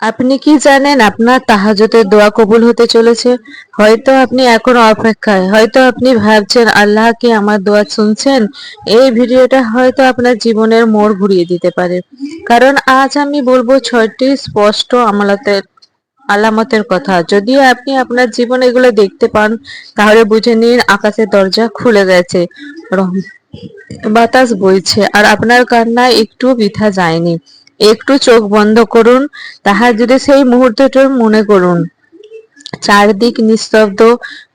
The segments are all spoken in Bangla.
আপনি কি জানেন আপনার তাহাজতের দোয়া কবুল হতে চলেছে? হয়তো আপনি এখন অপেক্ষায়, হয়তো আপনি ভাবছেন, আল্লাহ কি আমার দোয়া শুনছেন? এই ভিডিওটা হয়তো আপনার জীবনের মোড় ঘুরিয়ে দিতে পারে। কারণ আজ আমি বলব ছয়টি স্পষ্ট আমলাতের, আলামতের কথা। যদিও আপনি আপনার জীবনে এগুলো দেখতে পান, তাহলে বুঝে নিন আকাশের দরজা খুলে গেছে বাতাস বইছে, আর আপনার কান্না একটু বৃথা যায়নি। একটু চোখ বন্ধ করুন, তাহার যদি সেই মুহূর্তটা মনে করুন। চারদিক নিস্তব্ধ,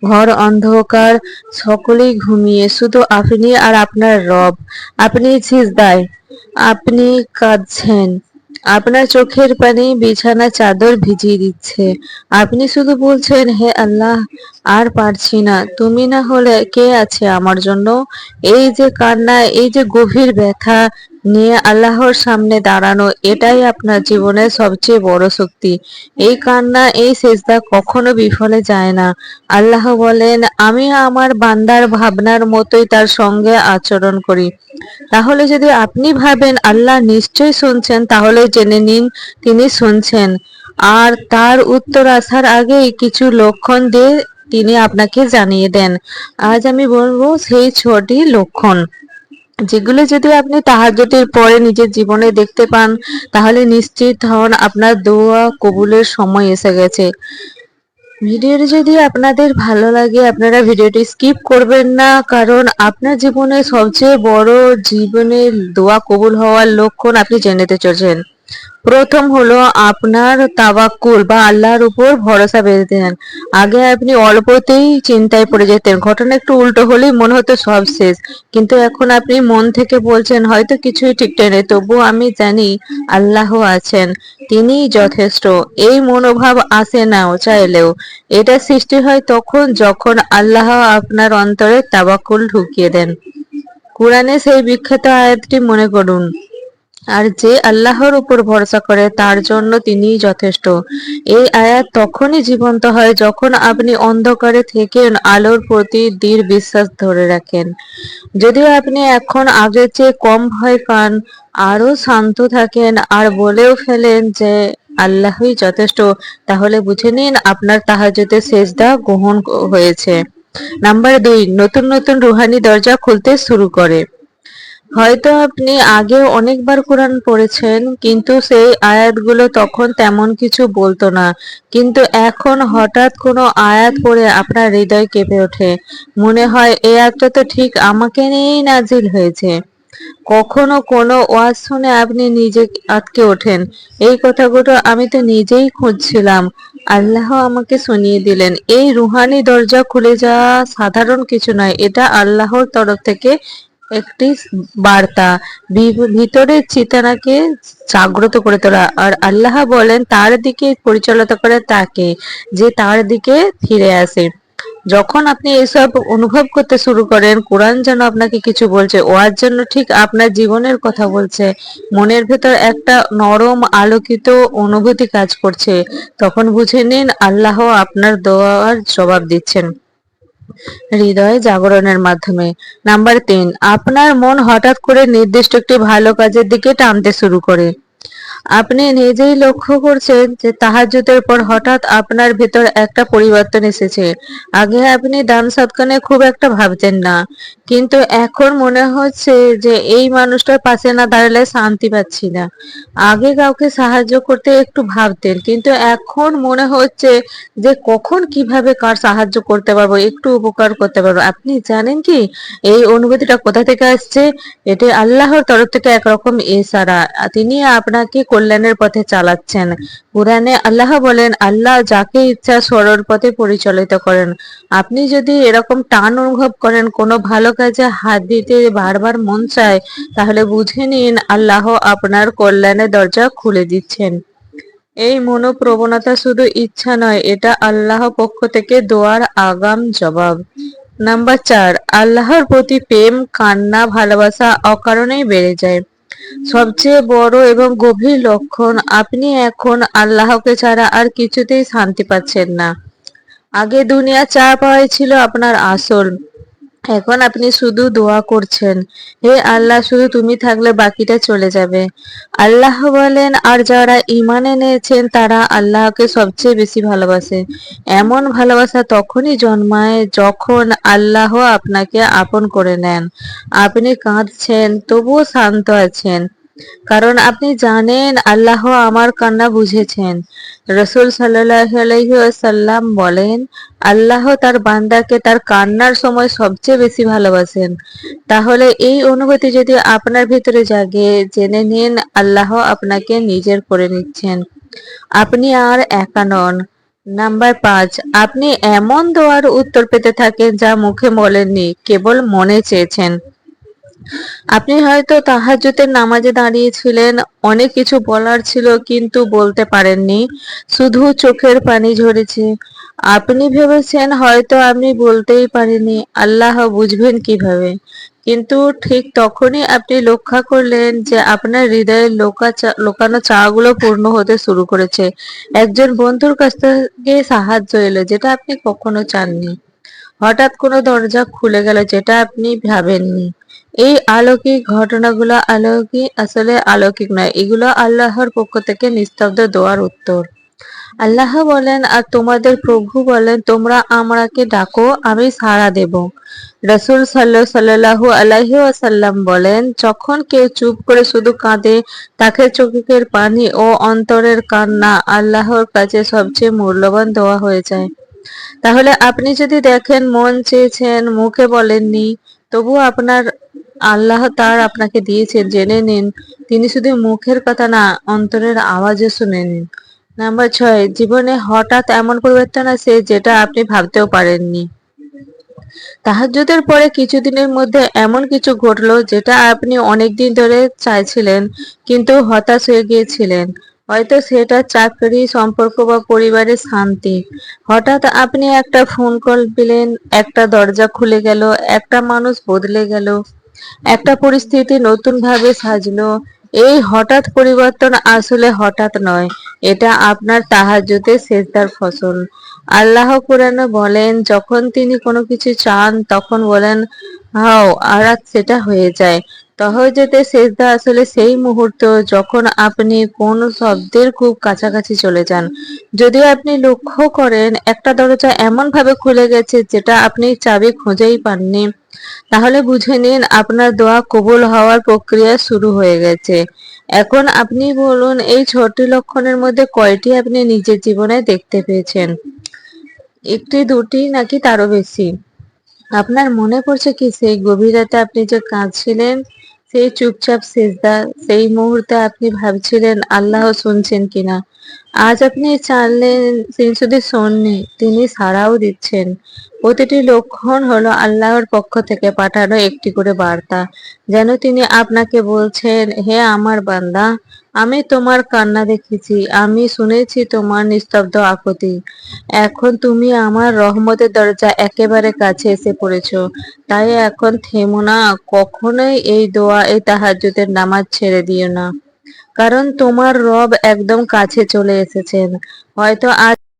ঘর অন্ধকার, সকলেই ঘুমিয়ে, শুধু আপনি আর আপনার রব। আপনি ছিস দায় আপনি কাঁদছেন। আপনার চোখের পানি বিছানা চাদর ভিজিয়ে দিচ্ছে। আপনি শুধু বলছেন, হে আল্লাহ, আর পারছি না। তুমি না হলে কে আছে আমার জন্য? এই যে কান্না, এই যে গভীর ব্যথা নিয়ে আল্লাহর সামনে দাঁড়ানো, এটাই আপনার জীবনের সবচেয়ে বড় শক্তি। এই কান্না, এই সেজদা কখনো বিফলে যায় না। আল্লাহ বলেন, আমি আমার বান্দার ভাবনার মতোই তার সঙ্গে আচরণ করি। তাহলে যদি আপনি ভাবেন আল্লাহ নিশ্চয়ই শুনছেন, তাহলে জেনে নিন তিনি শুনছেন। আর তার উত্তর আসার আগেই কিছু লক্ষণ দিয়ে তিনি আপনাকে জানিয়ে দেন। আজ আমি বলব সেই ছটি লক্ষণ, যেগুলো যদি আপনি তাহাজ্জুদের পরে নিজের জীবনে দেখতে পান, তাহলে নিশ্চিত হন আপনার দোয়া কবুলের সময় এসে গেছে। ভিডিওটি যদি আপনাদের ভালো লাগে, আপনারা ভিডিওটি স্কিপ করবেন না, কারণ আপনার জীবনে সবচেয়ে বড় জীবনের দোয়া কবুল হওয়ার লক্ষণ আপনি জেনেতে নিতে চলছেন। প্রথম হলো আপনার তাওয়াক্কুল বা আল্লাহর উপর ভরসা বেঁধে দেন আগে আপনি অল্পতেই চিন্তায় পড়ে যেতেন। ঘটনা একটু উল্টো হলেই মনে হতো সব শেষ। কিন্তু এখন আপনি মন থেকে বলছেন, হয়তো কিছুই ঠিকঠাক নেই। তবুও আমি জানি আল্লাহ আছেন, তিনিই যথেষ্ট। এই মনোভাব আসে না চাইলেও। এটা সৃষ্টি হয় তখন যখন আল্লাহ আপনার অন্তরে তাওয়াক্কুল ঢুকিয়ে দেন। কোরআনে সেই বিখ্যাত আয়াতটি মনে করুন। আর যে আল্লাহর উপর ভরসা করে, তার জন্য তিনিই যথেষ্ট। এই আয়াত তখনই জীবন্ত হয় যখন আপনি অন্ধকারে থেকে আলোর প্রতি দৃঢ় বিশ্বাস ধরে রাখেন। যদিও আপনি এখন আগের চেয়ে কম ভয় পান আরও শান্ত থাকেন, আর বলেও ফেলেন যে আল্লাহই যথেষ্ট, তাহলে বুঝে নিন আপনার তাহাজ্জুদের সেজদা গ্রহণ হয়েছে। নাম্বার দুই, নতুন নতুন রুহানি দরজা খুলতে শুরু করে। হয়তো আপনি আগে অনেকবার কোরআন পড়েছেন, কিন্তু সেই আয়াতগুলো তখন তেমন কিছু বলতো না। কিন্তু এখন হঠাৎ কোনো আয়াত পড়ে আপনার হৃদয় কেঁপে ওঠে। মনে হয় এই আয়াতটা তো ঠিক আমাকে নিয়েই নাজিল হয়েছে। কখনো কোনো ওয়াজ শুনে আপনি নিজে আটকে ওঠেন। এই কথাগুলো আমি তো নিজেই খুঁজছিলাম। আল্লাহ আমাকে শুনিয়ে দিলেন। এই রুহানি দরজা খুলে যাওয়া সাধারণ কিছু নয়, এটা আল্লাহর তরফ থেকে একটি বার্তা। ভিতরের চেতনাকে জাগ্রত করে তোলা। আর আল্লাহ বলেন, তার দিকে পরিচালিত করে তাকে, যে তার দিকে ফিরে আসে। যখন আপনি এসব অনুভব করতে শুরু করেন, কোরআন যেন আপনাকে কিছু বলছে। ওয়ার জন্য ঠিক আপনার জীবনের কথা বলছে। মনের ভেতর একটা নরম, আলোকিত অনুভূতি কাজ করছে। তখন বুঝে নিন, আল্লাহ আপনার দোয়ার জবাব দিচ্ছেন। হৃদয় জাগরণের মাধ্যমে। নাম্বার তিন, আপনার মন হঠাৎ করে নির্দিষ্ট একটি ভালো কাজের দিকে টানতে শুরু করে। আপনি নিজেই লক্ষ্য করছেন যে তাহাজ্জুদের পর হঠাৎ আপনার ভেতর একটা পরিবর্তন এসেছে। আগে আপনি দান সৎকানে খুব একটা ভাবতেন না। কিন্তু এখন মনে হচ্ছে যে এই মানুষটার পাশে না দাঁড়ালে শান্তি পাচ্ছি না। আগে কাউকে সাহায্য করতে একটু ভাবতেন, কিন্তু এখন মনে হচ্ছে যে কখন কীভাবে কার সাহায্য করতে পারব, একটু উপকার করতে পারব। আপনি জানেন কি, এই অনুভূতিটা কোথা থেকে আসছে? এটি আল্লাহর তরফ থেকে একরকম ইশারা তিনি আপনাকে কল্যাণের পথে চালাচ্ছেন। কোরআনে আল্লাহ বলেন, আল্লাহ যাকে ইচ্ছা সরল পথে পরিচালিত করেন। আপনি যদি এরকম টান অনুভব করেন, কোনো ভালো কাজে হাত দিতে বারবার মন চায়, তাহলে বুঝে নিন আল্লাহ আপনার কল্যাণের দরজা খুলে দিচ্ছেন। এই মনোপ্রবণতা শুধু ইচ্ছা নয়, এটা আল্লাহ পক্ষ থেকে দোয়ার আগাম জবাব। নাম্বার চার, আল্লাহর প্রতি প্রেম, কান্না, ভালোবাসা অকারণেই বেড়ে যায়। সবচেয়ে বড় এবং গভীর লক্ষণ, আপনি এখন আল্লাহকে ছাড়া আর কিছুতেই শান্তি পাচ্ছেন না। আগে দুনিয়া চা পাওয়াই ছিল আপনার আসল। এখন আপনি শুধু দোয়া করছেন। হে আল্লাহ, শুধু তুমি থাকলে বাকিটা চলে যাবে। আল্লাহ বলেন, আর যারা ইমান নিয়েছেন তারা আল্লাহকে সবচেয়ে বেশি ভালোবাসে। এমন ভালোবাসা তখনই জন্মায় যখন আল্লাহ আপনাকে আপন করে নেন। আপনি কাঁদছেন, তবুও শান্ত আছেন। কারণ আপনি জানেন আল্লাহ আমার কান্না বুঝেছেন। রসুল সাল্লাম বলেন, আল্লাহ তার বান্দাকে তার কান্নার সময় সবচেয়ে বেশি ভালোবাসেন। তাহলে এই অনুভূতি যদি আপনার ভিতরে জাগে, জেনে নিন, আল্লাহ আপনাকে নিজের করে নিচ্ছেন। আপনি আর একা নন। নাম্বার পাঁচ, আপনি এমন দোয়ার উত্তর পেতে থাকেন যা মুখে বলেননি, কেবল মনে চেয়েছেন। আপনি হয়তো তাহাজ্জুদের নামাজে দাঁড়িয়েছিলেন, অনেক কিছু বলার ছিল কিন্তু বলতে পারেননি, শুধু চোখের পানি ঝরেছে। আপনি ভেবেছেন হয়তো আমি বলতেই পারিনি, আল্লাহ বুঝবেন কীভাবে। কিন্তু ঠিক তখনই আপনি লক্ষ্য করলেন যে আপনার হৃদয়ের লোকা লোকানো চাগুলো পূর্ণ হতে শুরু করেছে। একজন বন্ধুর কাছ থেকে সাহায্য এলো, যেটা আপনি কখনো চাননি। হঠাৎ কোনো দরজা খুলে গেল যেটা আপনি ভাবেননি। এই আলৌকিক ঘটনাগুলো আলৌকিক আসলে আলৌকিক নয়, এগুলো আল্লাহর পক্ষ থেকে নিস্তব্ধ দেওয়ার উত্তর। আল্লাহ বলেন, আর তোমাদের প্রভু বলেন, তোমরা আমাকে ডাকো, আমি সাড়া দেব। রসুল সাল্লাহ সাল্লাহু আলাহি আসাল্লাম বলেন, যখন কেউ চুপ করে শুধু কাঁদে, তাকে চোখের পানি ও অন্তরের কান্না আল্লাহর কাছে সবচেয়ে মূল্যবান দেওয়া হয়ে যায়। তাহলে আপনি যদি দেখেন, মন চেয়েছেন, মুখে বলেননি তবু আপনার আল্লাহ তার আপনাকে দিয়েছেন, জেনে নিন। তিনি শুধু মুখের কথা না, অন্তরের আওয়াজও শুনে নিন। নাম্বার ছয়, জীবনে হঠাৎ এমন পরিবর্তন আছে যেটা আপনি ভাবতেও পারেননি। তাহাজ্জুদের পরে কিছুদিনের মধ্যে এমন কিছু ঘটলো যেটা আপনি অনেকদিন ধরে চাইছিলেন, কিন্তু হতাশ হয়ে গিয়েছিলেন। হয়তো সেটা চাকরি, সম্পর্ক বা পরিবারের শান্তি। হঠাৎ আপনি একটা ফোন কল পেলেন, একটা দরজা খুলে গেল, একটা মানুষ বদলে গেল, একটা পরিস্থিতি নতুন ভাবে সাজলো। এই হঠাৎ পরিবর্তন আসলে হঠাৎ নয়, এটা আপনার তাহাজ্জুদের শেষদার ফসল। আল্লাহ কোরআনে বলেন, যখন তিনি কোনো কিছু চান, তখন বলেন হাও, আর সেটা হয়ে যায়। তহজতে শেষদা আসলে সেই মুহূর্ত যখন আপনি কোন শব্দের খুব কাছাকাছি চলে যান। যদিও আপনি লক্ষ্য করেন, একটা দরজা এমন ভাবে খুলে গেছে যেটা আপনি চাবি খুঁজেই পাননি। তাহলে বুঝে নিন, আপনার দোয়া কবুল হওয়ার প্রক্রিয়া শুরু হয়ে গেছে। এখন আপনি বলুন, এই ছটি লক্ষণের মধ্যে কয়টি আপনি নিজের জীবনে দেখতে পেয়েছেন? একটি, দুটি, নাকি তারও বেশি? আপনার মনে পড়ছে কি সেই গভীর রাতে আপনি যে কাঁদছিলেন, সেই চুপচাপ সেজদা, সেই মুহূর্তে আপনি ভাবছিলেন আল্লাহ শুনছেন কিনা? আজ আপনি চাইলেন তিনি শুধু শোননি তিনি সাড়াও দিচ্ছেন। প্রতিটি লক্ষণ হলো আল্লাহর পক্ষ থেকে পাঠানো একটি করে বার্তা, যেন তিনি আপনাকে বলছেন, হে আমার বান্দা, আমি তোমার কান্না দেখেছি, আমি শুনেছি তোমার নিস্তব্ধ আকতি এখন তুমি আমার রহমতের দরজা একেবারে কাছে এসে পড়েছ। তাই এখন থেমো না, কখনোই এই দোয়া এই তাহাজ্জুদের নামাজ ছেড়ে দিও না। কারণ তোমার রব একদম কাছে চলে এসেছেন। হয়তো আজ